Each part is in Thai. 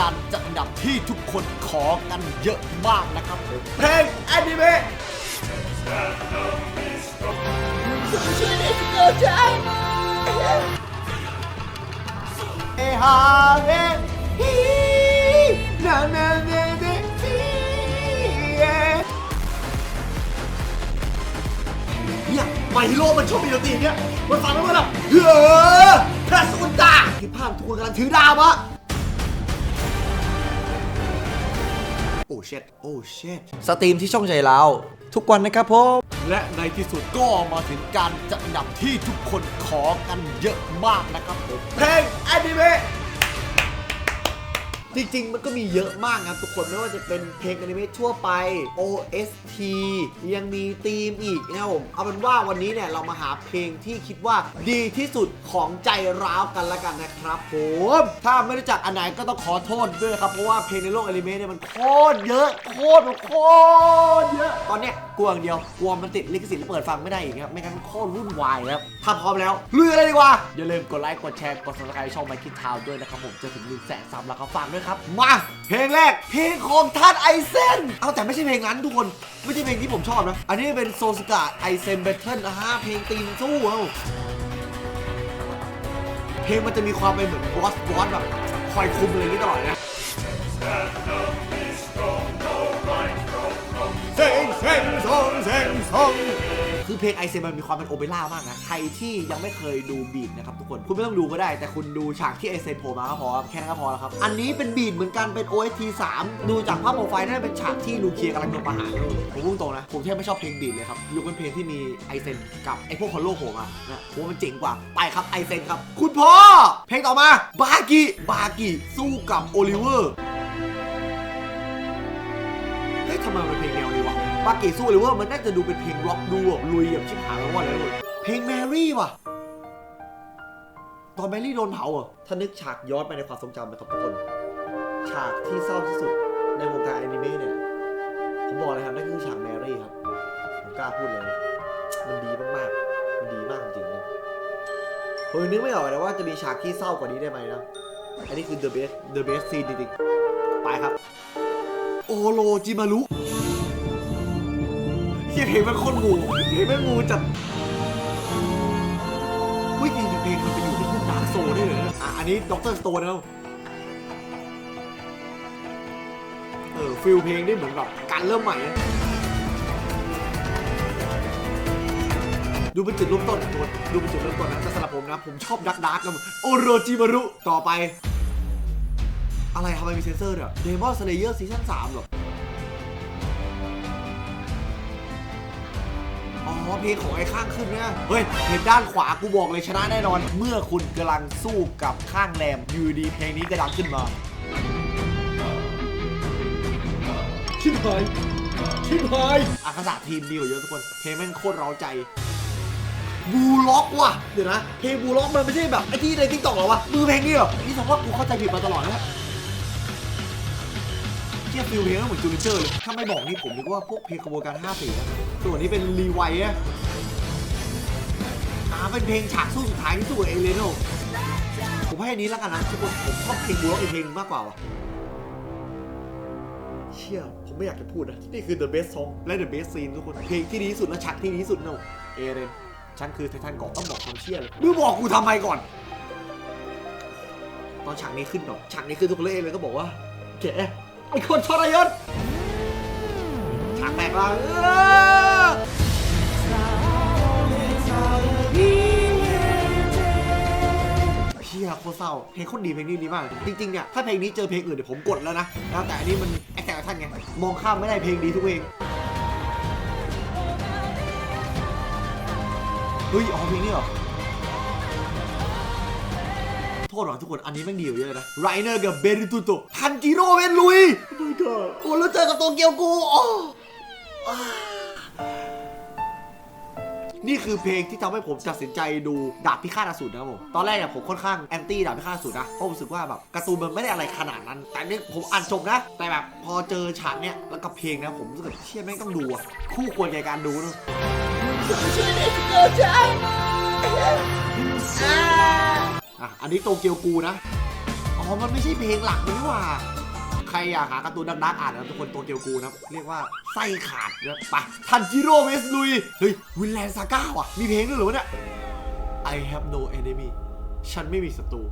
การจัดอันดับที่ทุกคนขอกันเยอะมากนะครับผมเพลงอนิเมะเอฮาเอฮีนานาเนเนฟีเอเนี่ยมาฮิโร่มันชอบมีดนตรีเนี่ยมันฟังแล้วมันแบบเฮ้อพระสุนตาที่ภาพทุกคนกำลังถือดาบอะ โอ้เช็ดโอ้เช็ดสตรีมที่ช่องใจเราทุกวันนะครับผมและในที่สุดก็มาถึงการจัดอันดับที่ทุกคนขอกันเยอะมากนะครับผมเพลงอนิเมะ จริงๆ มันก็มีเยอะมากครับทุกคนไม่ว่าจะเป็นเพลงอนิเมะทั่วไป OST ยังมีธีมอีกนะครับผมเอาเป็นว่าวันนี้เนี่ยเรามาหาเพลงที่คิดว่าดีที่สุดของใจร้าวกันละกันนะครับผมถ้าไม่รู้จักอันไหนก็ต้องขอโทษด้วยครับ เพราะว่าเพลงในโลกอนิเมะเนี่ยมันโคตรเยอะโคตรโคตรเยอะตอนเนี้ยกลัวอย่างเดียวกลัวมันติดลิขสิทธิ์แล้วเปิดฟังไม่ได้อีกครับไม่งั้นมันโคตรวุ่นวายครับถ้าพร้อมแล้วลุยกันเลยดีกว่าอย่าลืมกดไลค์กดแชร์กด subscribe ช่องไมค์คิดทาวด้วยนะครับผมจะถึง1นึ่งแสนซับแล้วครับฝากด้วยครับ มา เพลงแรก เพลงของท่านไอเซน เอาแต่ไม่ใช่เพลงนั้นทุกคน ไม่ใช่เพลงที่ผมชอบนะ อันนี้เป็นโซสกะไอเซนเบทเทิลนะฮะ เพลงตีมสู้เอ้าเพลงมันจะมีความเป็นเหมือนบอสบอสแบบคอยคุมอะไรอย่างนี้ตลอดนะเซ็งเซ็งซองเซ็งซอง คือเพลงไอเซนมันมีความเป็นโอเปร่ามากนะ ใครที่ยังไม่เคยดูบีทนะครับทุกคน คุณไม่ต้องดูก็ได้ แต่คุณดูฉากที่ไอเซนโผล่มาก็พอครับแค่นั้นก็พอแล้วครับ อันนี้เป็นบีทเหมือนกันเป็น OST 3 ดูจากภาพโปรไฟล์น่าจะเป็นฉากที่ลูเคียกำลังโดนประหารผมพูดตรงนะ ผมแทบไม่ชอบเพลงบีทเลยครับยกเป็นเพลงที่มีไอเซนกับไอพวกคอนโลโผล่มานะผมว่ามันเจ๋งกว่า ไปครับไอเซนครับ คุณพ่อ เพลงต่อมา บากิ บากิ สู้กับโอลิเวอร์ เฮ้ยทำไมมันเป็นเพลง แนวนี้วะบากิสู้เลยว่ามันน่าจะดูเป็นเพลงร็อกดูแบบลุยแบบชิบหายแล้วว่าอะไรเลยเพลงแมรี่ว่ะ ตอนแมรี่โดนเผาอะถ้านึกฉากย้อนไปในความทรงจำนะครับทุกคน ฉากที่เศร้าที่สุดในวงการแอนิเมะเนี่ย ผมบอกเลยครับนั่นคือฉากแมรี่ครับ ผมกล้าพูดเลยนะมันดีมากๆ มันดีมากจริงๆนะผมยังนึกไม่ออกเลยว่าจะมีฉากที่เศร้ากว่านี้ได้ไหมนะ อันนี้คือ the best the best scene จริงๆ ไปครับ โอโรจิมารุ ยเพลงมันโคนงูเพลงมันงูจัดเฮ้ยจริงๆเพลงมันไปอยู่ในพวกดาร์กโซได้เลยนะอะอันนี้ด็อกเตอร์สโตนนะเออฟิลเพลงได้เหมือนแบบการเริ่มใหม่อะดูเป็นจุดเริ่มต้นตัวดูเป็นจุดเริ่มต้นนะแต่สำหรับผมนะ ผมชอบดักดักนะโอโรจิมารุ ต่อไป อะไรทำไมมีเซนเซอร์เนี่ยเดมอนสเลเยอร์ซีซั่น3หรอ อ๋อเพลงของไอ้ข้างขึ้นเนี่ยเฮ้ยเห็นด้านขวากูบอกเลยชนะแน่นอน เมื่อคุณกำลังสู้กับข้างแรมอยูดีเพลงนี้ก็ดังขึ้นมาชิบหายชิบหายอากาศทีมดีกว่าเยอะทุกคน เพลงแม่งโคตรเร้าใจบูล็อกว่ะ เดี๋ยวนะ เพลงบูล็อกมันไม่ใช่แบบไอ้ที่ในทิกตอกหรอวะ มือเพลงนี้เหรอ นี่สมมติว่ากูเข้าใจผิดมาตลอดนะเที ยฟิลเพลงเหมือนจูนิเจอร์เลยถ้าไม่บอกนี่ผมนึกว่าพวกเพลงขบวนการ5สีนะส่วนนี้เป็นรีไวท์อะอ่าเป็นเพลงฉากสู้สุดท้ายที่สู้เอเลโนผมให้อันนี้แล้วกันนะทุกคนผมชอบเพลงบูล็อกอีกเพลงนึงมากกว่าว่ะเชี่ยผมไม่อยากจะพูดนะ นี่คือ the best song และ the best scene ทุกคน เพลงที่ดีที่สุดและฉากที่ดีที่สุดเนอะเอเรนฉันคือไททันเกาะต้องบอกความเชี่ยเลยมึงบอกกูทำไมก่อน ตอนฉากนี้ขึ้นแบบฉากนี้ขึ้นทุกคนเลยเลยก็บอกว่าแก ไอคนทรยศฉากแตกละเออเฮียโคตรเศร้าเพลงโคตรดีเพลงนี้ดีมาก จริงๆเนี่ยถ้าเพลงนี้เจอเพลงอื่นเดี๋ยวผมกดแล้วนะนะแต่อันนี้มันแอคแต่ท่านไงมองข้ามไม่ได้เพลงดีทุกเพลงเฮ้ยอ๋อเพลงนี้เหรอ โทษหรอทุกคน อันนี้แม่งดีกว่าเยอะนะไรเนอร์กับเบริตุโตะทันจิโร่เวนลุยโอ้ my god โอ้แล้วเจอกับโตเกียวกูโอ้อ่านี่คือเพลงที่ทำให้ผมตัดสินใจดูดาบพิฆาตอสูรนะครับผม ตอนแรกเนี่ยผมค่อนข้างแอนตี้ดาบพิฆาตอสูรนะ เพราะผมรู้สึกว่าแบบการ์ตูนมันไม่ได้อะไรขนาดนั้น แต่นี่ผมอ่านจบนะ แต่แบบพอเจอฉากเนี่ยแล้วกับเพลงนะผมรู้สึกแบบเชี่ยแม่งต้องดูอะคู่ควรแก่การดูนะ อะ อันนี้โตเกียวกูนะ อ๋อ มันไม่ใช่เพลงหลักนี่หว่า ใครอยากหาการ์ตูนดักๆอ่านนะทุกคนตัวเกียวกูนะ เรียกว่าไส้ขาดนะไปทันจิโร่เวสลุย เฮ้ย วินแลนด์ซาก้าว่ะ มีเพลงด้วยเหรอเนี่ย I have no enemy ฉันไม่มีศัตรู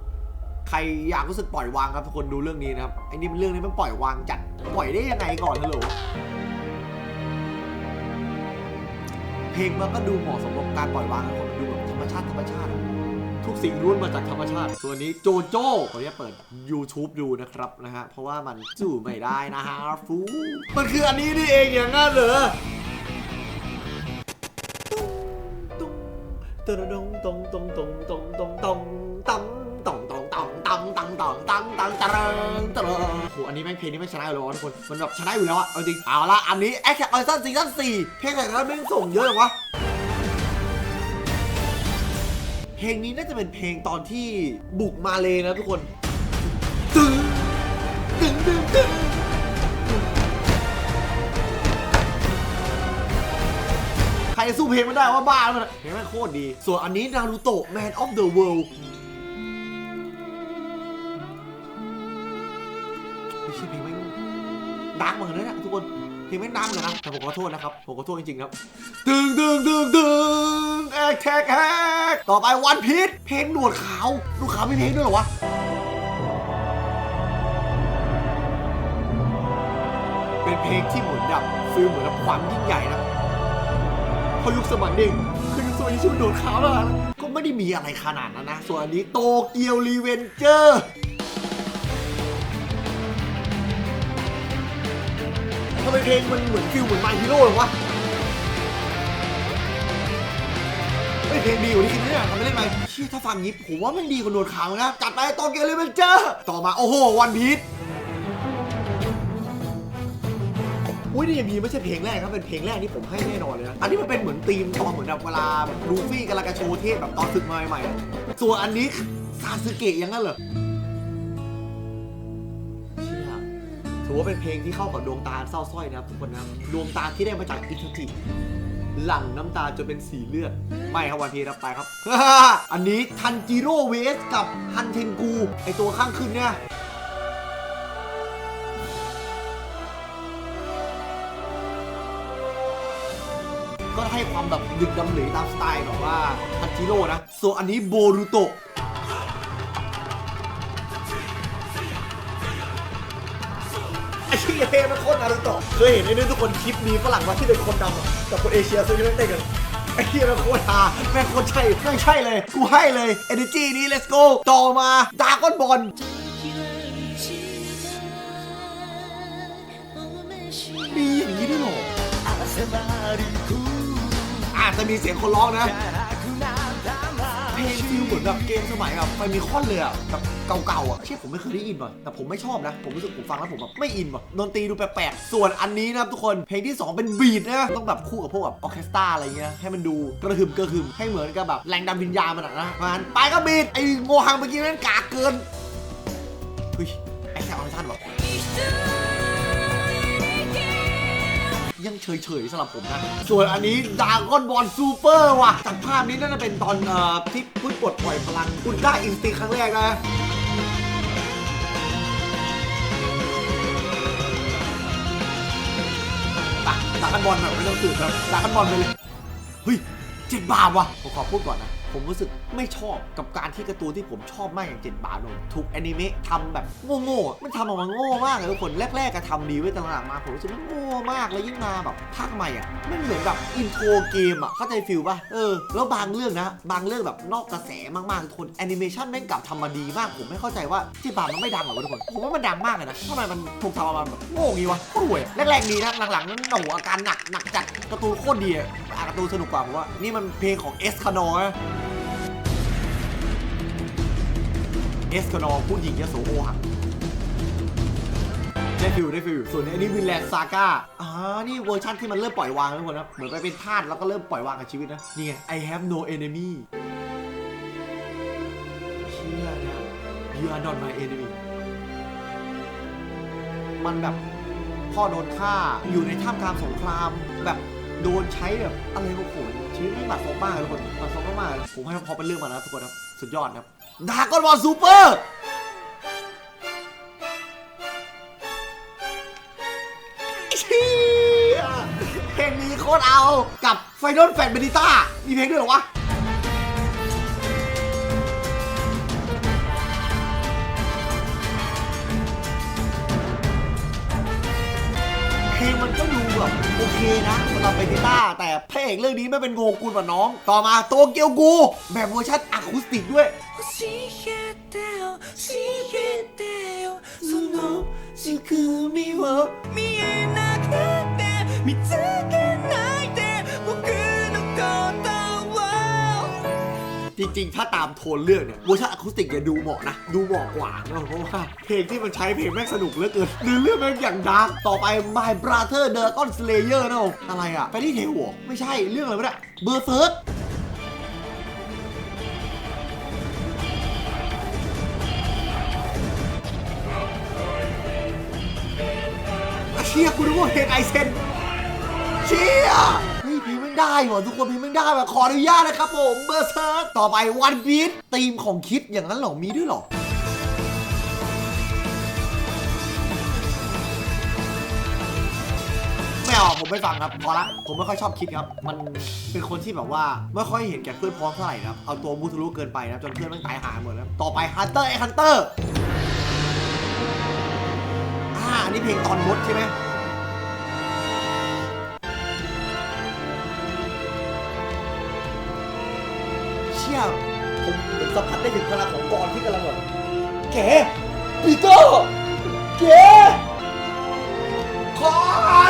ใครอยากรู้สึกปล่อยวางครับทุกคนดูเรื่องนี้นะครับ ไอ้นี่มันเรื่องนี้มันปล่อยวางจัด ปล่อยได้ยังไงก่อนฮัลโหลเพลงมันก็ดูเหมาะสมกับการปล่อยวางนะคนมันดูแบบธรรมชาติธรรมชาติอะ ทุกสิ่งล้วนมาจากธรรมชาติ ส่วนนี้โจโจ้ขออนุญาตเปิด YouTube ดูนะครับนะฮะ เพราะว่ามันจู่ไม่ได้นะฮะฟู มันคืออันนี้นี่เองอย่างนั้นเหรอตุ้งตงตงตงตงตงตงตงตงตงตงตงตงตงตงตงตงตงตงโหอันนี้แม่งเพลงนี้ไม่ชนะอยู่แล้วะทุกคน มันแบบชนะอยู่แล้วอะเอาจริง เอาละอันนี้แอคแท็กออนซีซั่นสี่เพลงไหนกันแม่งส่งเยอะวะ เพลงนี้น่าจะเป็นเพลงตอนที่บุกมาเลยนะทุกคน ตึงตึงตึงตึงใครสู้เพลงไม่ได้ว่าบ้ามันะเพลงมันโคตรดี ส่วนอันนี้นารูโตะ Man of the World ไม่ใช่เพลงไม่งดังเหมือนกันนะทุกคนเพลงไม่งดังเหมือนกันนะแต่ผมขอโทษนะครับ ผมขอโทษจริงๆครับ ตึงตึงตึงตึงแอคแท็กแฮ ก ต่อไปวันพีชเพลงหนวดขาวหนวดขาวมีเพลงด้วยเหรอวะเป็นเพลงที่เหมือนแบบฟิลเหมือนกับความยิ่งใหญ่นะเพอยุคสมัยหนึ่งคือยุคสมัยที่ชื่อหนวดขาวแล้วนะก็ไม่ได้มีอะไรขนาดนั้นนะ ส่วนอันนี้โตเกียวรีเวนเจอร์ทำไมเพลงมันเหมือนฟิลเหมือนมาฮีโร่หรอวะ เฮ้ยเพลงดีกว่าที่คิดนะเนี่ยทำไปเล่นไหมเชี่ยถ้าฟังงี้ผมว่ามันดีกว่าโนขาวนะจัดไปตองเกลเลยมันเจอต่อมาโอ้โหวันพีชอุ้ยนี่ยังมีไม่ใช่เพลงแรกครับเป็นเพลงแรกที่ผมให้แน่นอนเลยนะอันนี้มันเป็นเหมือนธีมตอนเหมือนแบบเวลาแบบลูฟี่กำลังจะโชว์เทพแบบตอนศึกมาใหม่ๆส่วนอันนี้ซาสึเกะยังงั้นเหรอเชี่ยถือว่าเป็นเพลงที่เข้ากับดวงตาเศร้าสร้อยนะครับทุกคนนะครับดวงตาที่ได้มาจากอิทาจิ หลั่งน้ำตาจนเป็นสีเลือด ไม่ครับวันพีรับไปครับ อันนี้ทันจิโร่เวสกับฮันเทนกูไอตัวข้างขึ้นเนี่ยก็ให้ความแบบดึกดำเหลยตามสไตล์แบบว่าทันจิโร่นะ ส่วนอันนี้โบรูโตะ เท่มันโคตรนารูโตะเคยเห็นไอ้นี่ทุกคนคลิปนี้ฝรั่งมาที่เป็นคนดำอะกับคนเอเชียซื้อที่แม่งเต้นกันไอ้ที่มันโคตรฮาแม่งโคตรใช่แม่งใช่เลย กูให้เลย energy นี้ let's go ต่อมาดาก้อนบอลมีอย่างนี้ด้วยเหรออาจจะมีเสียงคนร้องนะ เหมือนแบบเกมสมัยแบบมันมีคอนเลยอะแบบเก่าๆอะเชี่ยผมไม่เคยได้ยินว่ะแต่ผมไม่ชอบนะ ผมรู้สึกผมฟังแล้วผมแบบไม่อินว่ะดนตรีดูแปลกๆส่วนอันนี้นะครับทุกคนเพลงที่ 2 เป็นบีดนะต้องแบบคู่กับพวกแบบออเคสตราอะไรเงี้ยให้มันดูกระหึ่มกระหึ่มให้เหมือนกับแบบแรงดันวิญญาณมันอะนะมันไปก็บีดไอ้โงหังเมื่อกี้นั่นกากเกินเฮ้ย เฉยๆสำหรับผมนะ ส่วนอันนี้ดาก้อนบอลซูเปอร์ว่ะจากภาพนี้น่าจะเป็นตอนเอ่อที่พุ่งปลดปล่อยพลังอุลตร้าอินสติครั้งแรกนะปะดากันบอลแบบไม่ต้องสืบครับดากันบอลไปเลย เฮ้ยเจ็ดบาทว่ะผมขอพูดก่อนนะ ผมรู้สึกไม่ชอบกับการที่การ์ตูนที่ผมชอบมากอย่างเจ็ดบาทลยถูกแอนิเมะทำแบบโง่ๆมันทำออกมาโง่มากเลยทุกคนแรกๆก็ทำดีไว้แต่หลังมาผมรู้สึกมันโง่มากแล้วยิ่งมาแบบภาคใหม่อะไม่เหมือนแบบอินโทรเกมอะเข้าใจฟิลป่ะเออแล้วบางเรื่องนะ บางเรื่องแบบนอกกระแสมากๆทุกคนแอนิเมชันแม่งกลับทำมาดีมากผมไม่เข้าใจว่าเจ็ดบาทมันไม่ดังเหรอทุกคนผมว่ามันดังมากเลยนะทำไมมันถูกทำออกมาแบบโง่งี้วะโคตรวยแรกๆดีนะหลังๆนั้นโอ้โหอาการหนักหนักจัดการ์ตูนโคตรดี อ่านการ์ตูนสนุกกว่าผมว่า นี่มันเพลงของเอสคานอนะเอสคานอร์ผู้หญิงยโสโอหังได้ฟิลได้ฟิลส่วนอันนี้วินแลนด์ซาก้าอ่านี่เวอร์ชันที่มันเริ่มปล่อยวางแล้วทุกคนนะเหมือนไปเป็นทาสแล้วก็เริ่มปล่อยวางกับชีวิตนะนี่ไง I have no enemy เชี่ยเนี่ย you are not my enemy มันแบบพ่อโดนฆ่าอยู่ในท่ามกลางสงครามแบบ โดนใช้แบบอะไรโอ้โหชีวิตไม่หมัดซบ้ากทุกคนหมัดซบมากผมให้พอเป็นเรื่องมานะทุกคนครับสุดยอดครับดากอนบอลซูเปอร์เพลงนี้โคตรเอากับไฟนอลแฟนเบนิต้ามีเพลงด้วยหรอวะเพลงมันก็ดู แบบโอเคนะสำหรับเบนิต้า แต่พระเอกเรื่องนี้ไม่เป็นโงกุลกว่าน้อง ต่อมาโตเกียวกู แบบเวอร์ชันอะคูสติกด้วย 教えてよ教えてよその仕組みを見えなくて見つけない 」 จริงๆ ถ้าตามโทนเรื่องเนี่ยเวอร์ชันอะคูสติกเนี่ยดูเหมาะนะ ดูเหมาะกว่านะเพราะว่าเพลงที่มันใช้เพลงแม่งสนุกเหลือเกินเนื้อเรื่องแม่งอย่างดาร์กต่อไป My Brother Dragon Slayer นะผมอะไรอะไปที่เทวไม่ใช่เรื่องอะไรวะเนี่ยเบอร์เซิร์สเชียกูนึกว่าเพลงไอเซนเชีย ได้ว่ะทุกคนเพลงไม่ได้ว่ะขออนุญาตนะครับผมเบอร์เซิร์ต่อไปวันพีชธีมของคิดอย่างนั้นเหรอมีด้วยเหรอไม่เอาผมไม่ฟังครับพอละผมไม่ค่อยชอบคิดครับ มันเป็นคนที่แบบว่าไม่ค่อยเห็นแก่เพื่อนพ้องเท่าไหร่นะครับเอาตัวมุทะลุเกินไปนะจนเพื่อนมันตายหาหมดแล้วต่อไปฮันเตอร์ไอฮันเตอร์อ่าอันนี้เพลงตอนมดใช่ไหม เชี่ยผมผมสัมผัสได้ถึงพลังของกรที่กำลังแบบแกปีเตอร์แกคอ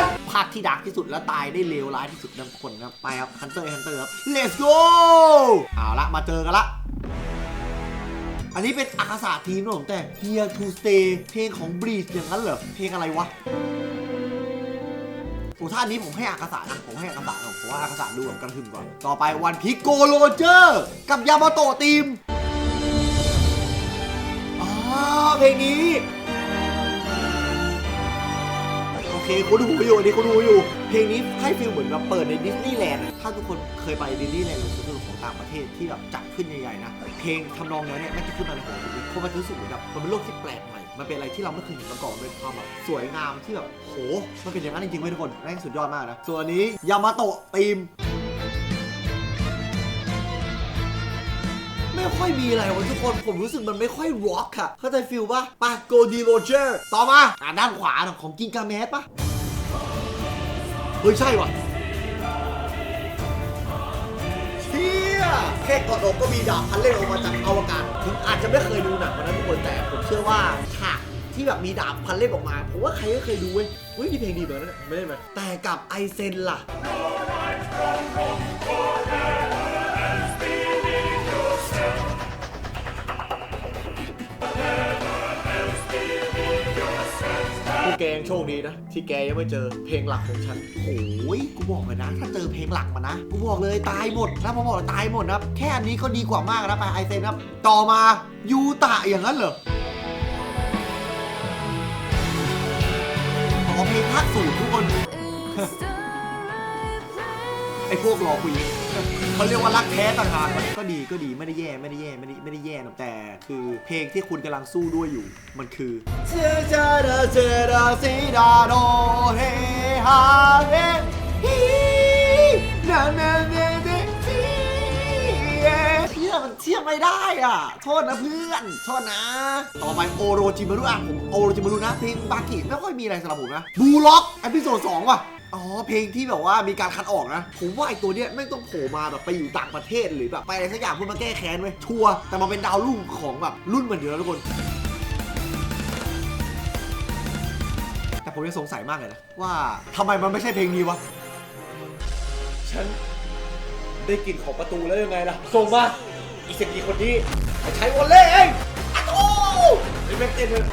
นภาคที่ดักที่สุดและตายได้เลวร้ายที่สุดทั้งคนครับไปครับฮันเตอร์ฮันเตอร์ครับ let's go เอาละมาเจอกันละอันนี้เป็นอาคาสาทีมนะผมแต่ Here to Stay เพลงของ b r e e z อย่างนั้นเหรอ เพลงอะไรวะ โอ้ท่านี้ผมให้อากาศานะ ผมให้อากาศานะผมว่าอากาศาดูแบบกระหึ่มก่อน ต่อไปวันพิโกโรเจอร์ กับยามาโตะทีมอ๋อเพลงนี้ โอเคคุณดูอยู่อันนี้คุณดูอยู่ เพลงนี้ให้ฟีลเหมือนแบบเปิดในดิสนีย์แลนด์ ถ้าทุกคนเคยไปดิสนีย์แลนด์หรือสวนสนุกของต่างประเทศที่แบบจัดขึ้นใหญ่ๆนะ เพลงทำนองเนี้ยเนี่ยไม่จะขึ้นมาในหัวผมเพราะมันรู้สึกเหมือนแบบมันเป็นโลกที่แปลกใหม่ มันเป็นอะไรที่เราไม่เคยเห็นมาก่อนเป็นความแบบสวยงามที่แบบโห มันเป็นอย่างนั้นจริงๆไหมทุกคนแม่งสุดยอดมากนะ ส่วนอันนี้ยามาโตะทีม ไม่ค่อยมีอะไรวะทุกคน ผมรู้สึกมันไม่ค่อยร็อกอะเข้าใจฟิลปะปะโกดีโรเจอร์ ต่อมาอ่าด้านขวาของกินกาแมสปะเฮ้ยใช่ว่ะ แค่กอดอกก็มีดาบพันเล่นออกมาจากอวกาศผมอาจจะไม่เคยดูหนังวันนั้นทุกคนแต่ผมเชื่อว่าฉากที่แบบมีดาบพันเล่นออกมาผมว่าใครก็เคยดูเว้ยเฮ้ยนี่เพลงดีเหมือนกันนไม่ได้ไหมแต่กับไอเซนล่ะ พวกแกยังโชคดีนะ ที่แกยังไม่เจอเพลงหลักของฉัน โอ้ยกูบอกเลยนะ ถ้าเจอเพลงหลักมานะ กูบอกเลยตายหมดนะผมบอกเลยตายหมดนะแค่อันนี้ก็ดีกว่ามากนะไปไอเซนครับ ต่อมายูตะอย่างนั้นเหรอขอเพลงภาคสูงทุกคน ไอ้พวกรอคุยเขาเรียกว่ารักแท้ต่างหากมันก็ดีก็ดีไม่ได้แย่ไม่ได้แย่ไม่ได้ไม่ได้แย่นะแต่คือเพลงที่คุณกำลังสู้ด้วยอยู่ มันคือเจเจเดเจเดซีดาโดเฮฮาเฮฮีนานาเนเนทีเที่ยมันเที่ยไม่ได้อะ โทษนะเพื่อน โทษนะ ต่อไปโอโรจิมารุอะผมโอโรจิมารุนะเพลงบากิไม่ค่อยมีอะไรสำหรับผมนะบูล็อกอพิโซดสองว่ะ อ๋อเพลงที่แบบว่ามีการคัดออกนะ ผมว่าไอตัวเนี้ยไม่งต้องโผล่มาแบบไปอยู่ต่างประเทศหรือแบบไปอะไรสักอย่างเพื่อมาแก้แค้นไว้ยชัวร์แต่มาเป็นดาวรุ่งของแบบรุ่นเหมือนเดิมแล้วทุกคน แต่ผมยังสงสัยมากเลยนะ ว่าทำไมมันไม่ใช่เพลงนี้วะ ฉันได้กลิ่นของประตูแล้วยังไงล่ะ ส่งมาอีสกีคนนี้จะใช้วอลเล่เองอะโตไอ้แม็กเต้นเลย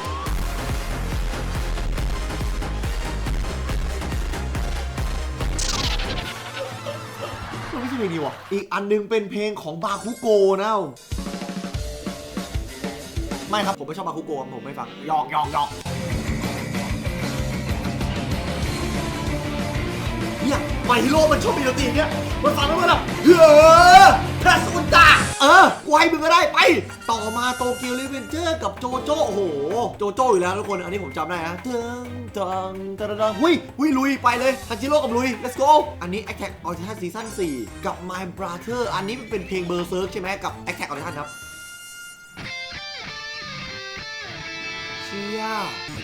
เพลงนี้วะอีกอันหนึงเป็นเพลงของบาคุโกนะไม่ครับ ผมไม่ชอบบาคุโกผมไม่ฟังหยอกหยอกหยอกเนี่ยไมฮิโร่มันชอบมีดนตรีเนี้ยมันฟังแล้วมันแบบเฮ้อพระสุนตาเออกูให้มึงก็ได้ ต่อมาโตเกียวรีเวนเจอร์กับโจโจโอ้โห โจโจอยู่แล้วทุกคน อันนี้ผมจำได้นะเติงเติงเติงเติงหุยหุยลุยไปเลยทันจิโร่กับลุย let's go อันนี้ Attack on Titan Season 4 กับ My Brother อันนี้เป็นเพลงเบอร์เซิร์กใช่ไหมกับ Attack on Titan ครับเชี่ย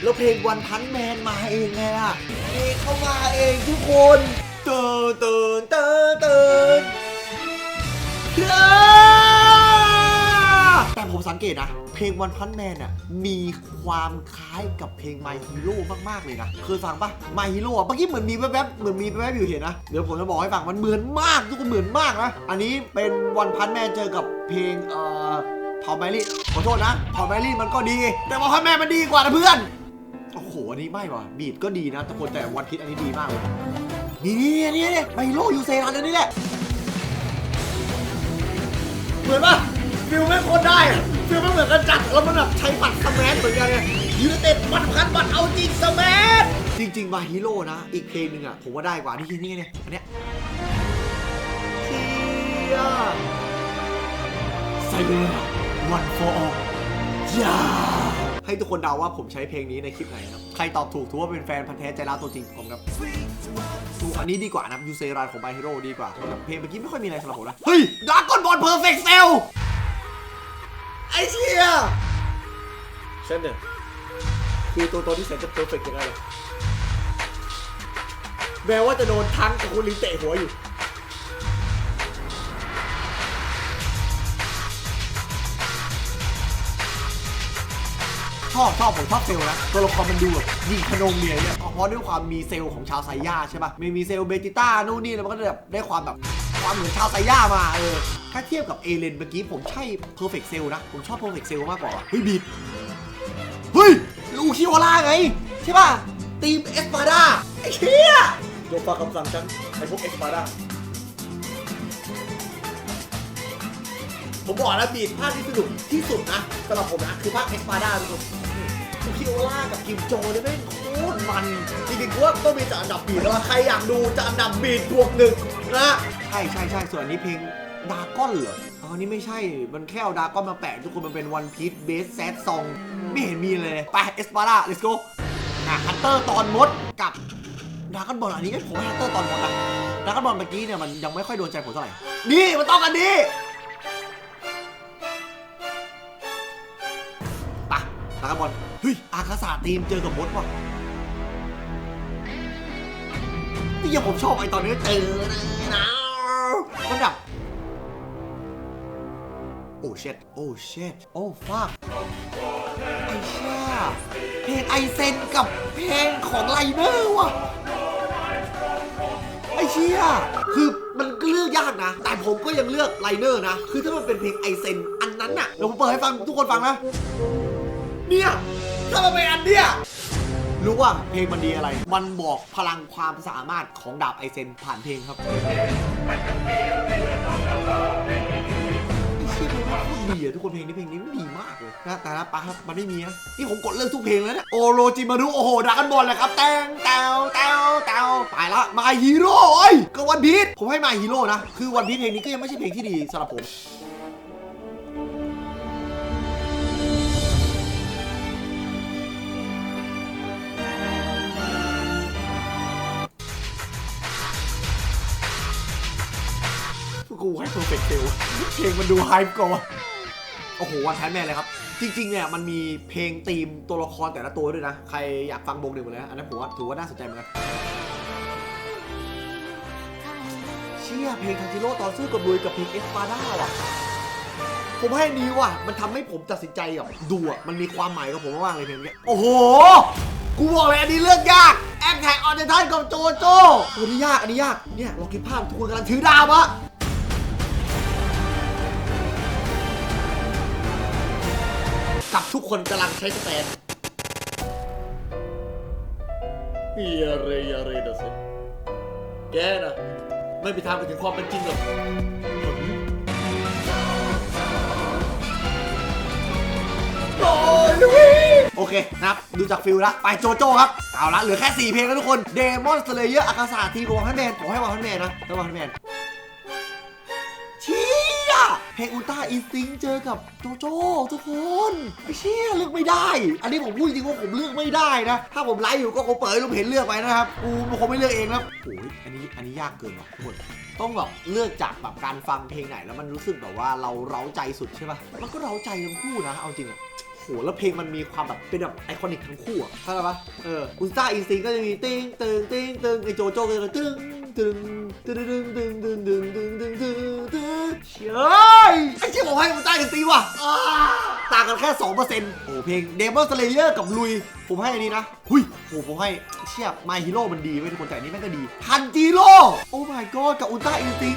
แล้วเพลงวันพันแมนมาเองไงอะเพลงเข้ามาเองทุกคนเตือนเตือนเตือนเตือน แต่ผมสังเกตนะ เพลงวันพันแมนอะมีความคล้ายกับเพลง My Hero มาก ๆ เลยนะ เคยฟังปะ My Hero อะเมื่อกี้เหมือนมีแวบๆเหมือนมีแวบๆอยู่เห็นนะ เดี๋ยวผมจะบอกให้ฟังมันเหมือนมากทุกคนเหมือนมากนะ อันนี้เป็นวันพันแมนเจอกับเพลงเอ่อเผาแมรี่ขอโทษนะเผาแมรี่มันก็ดี แต่ว่าพ่อแม่มันดีกว่านะเพื่อน โอ้โห อันนี้ไม่ว่ะบีดก็ดีนะทุกคนแต่วันคิดอันนี้ดีมากเลยนี่นี่นี่นี่ไมโลยูเซรันอันนี้แหละเหมือนปะ ฟิลไม่โคนได้ฟิลไม่เหมือนกันจัดแล้วมันแบบใช้บัตรสแมนเหมือนกันไงยูเนเต็ดบัตรพันบัตรเอาจริงสแมนจริงๆมาฮีโร่นะ อีกเพลงหนึ่งอะ ผมว่าได้กว่านี่นี่เนี่ยอันเนี้ยเชี่ยไซเบอร์วันฟอร์ยาให้ทุกคนเดาว่าผมใช้เพลงนี้ในคลิปไหนครับ ใครตอบถูกถือว่าเป็นแฟนพันธ์แท้ใจร้าวตัวจริงของผมครับดูอันนี้ดีกว่านะยูเซรันของไบฮีโร่ดีกว่าแต่เพลงเมื่อกี้ไม่ค่อยมีอะไรสำหรับผมนะ เฮ้ยดราก้อนบอลเพอร์เฟกต์เซล ไอ้เชี่ยฉันเนี่ยคือตัวตนที่แสนจะเพอร์เฟกต์ยังไงล่ะแม้ว่าจะโดนทั้งกับคุณลิงเตะหัวอยู่ ชอบชอบผมชอบเซลล์นะตัวละครมันดูแบบยิงขนงเมียเนี่ยเพราะด้วยความมีเซลล์ของชาวไซย่าใช่ปะมีมีเซลล์เบจิต้านู่นนี่แล้วมันก็แบบได้ความแบบ ความเหมือนชาวไซย่ามาเออถ้าเทียบกับเอเลนเมื่อกี้ผมใช่เพอร์เฟกเซลนะ ผมชอบเพอร์เฟกเซลมากกว่า เฮ้ยบิดเฮ้ยลูคิโอล่าไง ใช่ป่ะทีมเอสปาดาไอ้เชี่ยยกฟังคำสั่งฉันไอ้พวกเอสปาดาผมบอกแล้วบีดภาคที่สนุกที่สุดนะสำหรับผมนะคือภาคเอ็กซ์ปาด้าทุกคนคูคิโอล่ากับกิมโจเนี่ยแม่งโคตรมันจริงๆว่าต้องมีจัดอันดับบีดแล้วใครอยากดูจัดอันดับบีดบวกหนึ่งนะ ช่ใช่ใช่ส่วนอันนี้เพลงดาก้อนเหรออ๋ออันนี้ไม่ใช่ มันแค่เอาดาก้อนมาแปะทุกคนมันเป็นวันพี e เบสแซดซองไม่เห็นมีเลย ไปเอสปาด้า let's go อะฮันเตอร์ตอนมดกับดาก้อนบอลอันนี้ผมฮันเตอร์ตอนมดนะดาก้อนบอลเมื่อกี้เนี่ยมันยังไม่ค่อยโดนใจผมเท่าไหร่ นี่มันต้องกันนี้ปะตาก้อนบอลเฮ้ยอาคาสาทีมเจอกับมดว่ะนี่ยังผมชอบไอตอนนี้เจอนะ มันแบบโอ้เช็ดโอ้เช็ดโอ้ฟากไอ้เชี่ยเพลงไอเซนกับเพลงของไลเนอร์ว่ะไอ้เชี่ยคือมันก็เลือกยากนะ แต่ผมก็ยังเลือกไลเนอร์นะ คือถ้ามันเป็นเพลงไอเซนอันนั้นน่ะเดี๋ยวผมเปิดให้ฟังทุกคนฟังนะ เนี่ยถ้ามันเป็นอันเนี้ย รู้ว่าเพลงมันดีอะไร มันบอกพลังความสามารถของดาบไอเซนผ่านเพลงครับไอ้เชี่ยเพลงมันโคตรดีอะทุกคนเพลงนี้เพลงนี้มันดีมากเลยนะแต่ละปะครับมันไม่มีนะนี่ผมกดเลิกทุกเพลงแล้วเนี่ยโอโรจิมารุโอ้โหดรากันบอลเลยครับแตงแตวแตวแตวไปละมาฮีโร่เอ้ยก็วันพีชผมให้มาฮีโร่นะคือวันพีชเพลงนี้ก็ยังไม่ใช่เพลงที่ดีสำหรับผม ให้เพอร์เฟกต์เซลเพลงมันดูไฮป์กว่าโอ้โหวันแทนแมนเลยครับ จริง ๆ เนี่ยมันมีเพลงธีมตัวละครแต่ละตัวด้วยนะ ใครอยากฟังวงหนึ่งหมดเลยนะอันนั้นผมว่าถือว่าน่าสนใจเหมือนกันเชี่ยเพลงทันจิโร่ตอนสู้กับลุยกับเพลงเอสปาด้าว่ะผมให้นี้ว่ะ มันทำให้ผมตัดสินใจแบบดูอะ มันมีความหมายกับผมมากเลยเพลงนี้โอ้โห กูบอกเลยอันนี้เลือกยากแอคแท็กออนเดนทันกับโจโจ้อันนี้ยาก อันนี้ยาก เนี่ยลองคิดภาพทุกคนกำลังถือดาบอะ กับทุกคนกำลังใช้สแตนเฮียเรยเรนะสิแกนะไม่มีทางไปถึงความเป็นจริงหรอกโอเคนะครับ ดูจากฟิลละ ไปโจโจ้ครับ เอาละเหลือแค่ 4 เพลงแล้วทุกคน เดมอนสเลเยอร์อาคาซาทีกวังฮันแมนผมให้วังฮันแมนนะให้วังฮันแมน เพลงอุลตร้าอินสติ้งเจอกับโจโจ้ทุกคนไอ้เชี่ยเลือกไม่ได้ อันนี้ผมพูดจริงว่าผมเลือกไม่ได้นะ ถ้าผมไลฟ์อยู่ก็คงเปิดลูกเห็นเลือกไปนะครับกูคงไม่เลือกเองนะโอ้ยอันนี้อันนี้ยากเกินว่ะทุกคนต้องแบบเลือกจากแบบการฟังเพลงไหนแล้วมันรู้สึกแบบว่าเราเร้าใจสุดใช่ป่ะมันก็เร้าใจทั้งคู่นะเอาจริงอะโหแล้วเพลงมันมีความแบบเป็นแบบไอคอนิกทั้งคู่อะเข้าใจปะเอออุลตร้าอินสติ้งก็จะมีติ้งตึงติ้งตึงไอโจโจ้ก็จะตึง ตึงตึงตึงตึงตึงตึงตึงตึงตึงตึงเฮ้ยไอเชี่ยบอกให้อุลตร้าอินตีว่ะต่างกันแค่ 2%โอ้เพลง Demon Slayer กับลุย ผมให้อันนี้นะหุยโหผมให้เชี่ย My Hero มันดีเว้ยทุกคนแต่อันนี้แม่งก็ดีทันจิโร่โอ้ my god กับอุลตร้าอินสติ้ง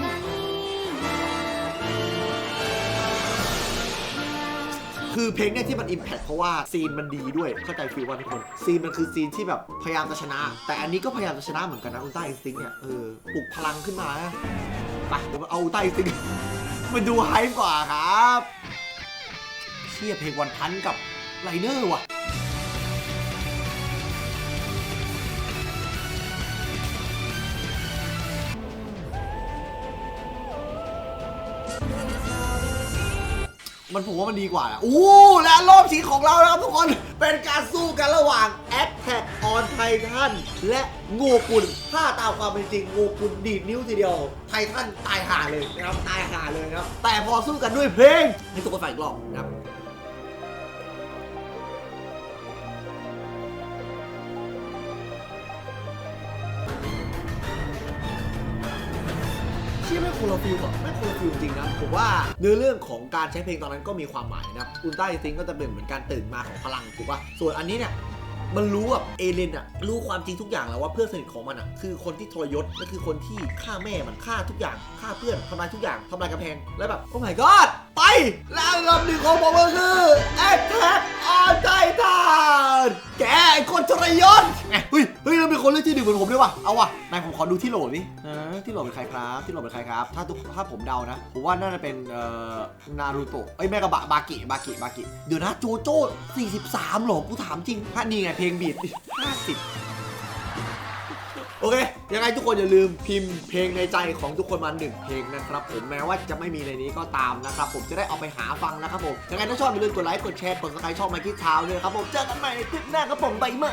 คือเพลงเนี่ยที่มันอิมแพคเพราะว่าซีนมันดีด้วยเข้าใจฟีลว่าทุกคนซีนมันคือซีนที่แบบพยายามจะชนะ แต่อันนี้ก็พยายามจะชนะเหมือนกันนะอุลตร้าอินสติ้งเนี่ยเออปลุกพลังขึ้นมานะไปเดี๋ยวเอาอุลตร้าอินสติ้งมาดูไฮกว่าครับเทียบเพลงวันพันกับไรเนอร์ว่ะ มันผมว่ามันดีกว่านะอู้และรอบชิงของเรานะครับทุกคน เป็นการสู้กันระหว่าง Attack on Titan และงูกุลถ้าตามความเป็นจริงงูกุลดีดนิ้วทีเดียว ไททันตายห่าเลยนะครับ ตายห่าเลยนะครับ แต่พอสู้กันด้วยเพลงให้ทุกคนฟังอีกรอบนะครับ คนละฟิลแบบไม่งคนละฟิลจริงนะ ผมว่าเนื้อเรื่องของการใช้เพลงตอนนั้นก็มีความหมายนะครับอุลตร้าอินสติ้งก็จะเป็นเหมือนการตื่นมาของพลังถูกป่ะส่วนอันนี้เนี่ยมันรู้แบบเอเลนอะรู้ความจริงทุกอย่างแล้วว่าเพื่อนสนิทของมันอะคือคนที่ทรยศและคือคนที่ฆ่าแม่มันฆ่าทุกอย่างฆ่าเพื่อนทำลายทุกอย่างทำลายกำแพงแล้วแบบโอ้ my god ไปแล้วอันดับหนึ่งของผมก็คือ Attack on Titan แกไอ้คนทรยศไงเฮ้ย คนเลือกที่หนึ่งเหมือนผมด้วยว่ะ เอาว่ะนายผมขอดูที่โหลดดิเออที่โหลดเป็นใครครับ ที่โหลดเป็นใครครับ ถ้าทุกถ้าผมเดานะ ผมว่าน่าจะเป็นเอ่อนารูโตะเอ้ยแม่กระบะบากิบากิบากิ เดี๋ยวนะโจโจ้43เหรอ กูถามจริงถ้านี่ไงเพลงบีด50โอเค ยังไงทุกคนอย่าลืมพิมพ์เพลงในใจของทุกคนมาหนึ่งเพลงนะครับผมแม้ว่าจะไม่มีในนี้ก็ตามนะครับผมจะได้เอาไปหาฟังนะครับผม ยังไงถ้าชอบอย่าลืมกดไลค์ กดแชร์ กดซับสไครต์ช่องไมค์กี้เช้าด้วยครับผม เจอกันใหม่ในคลิปหน้าครับผมใบไม้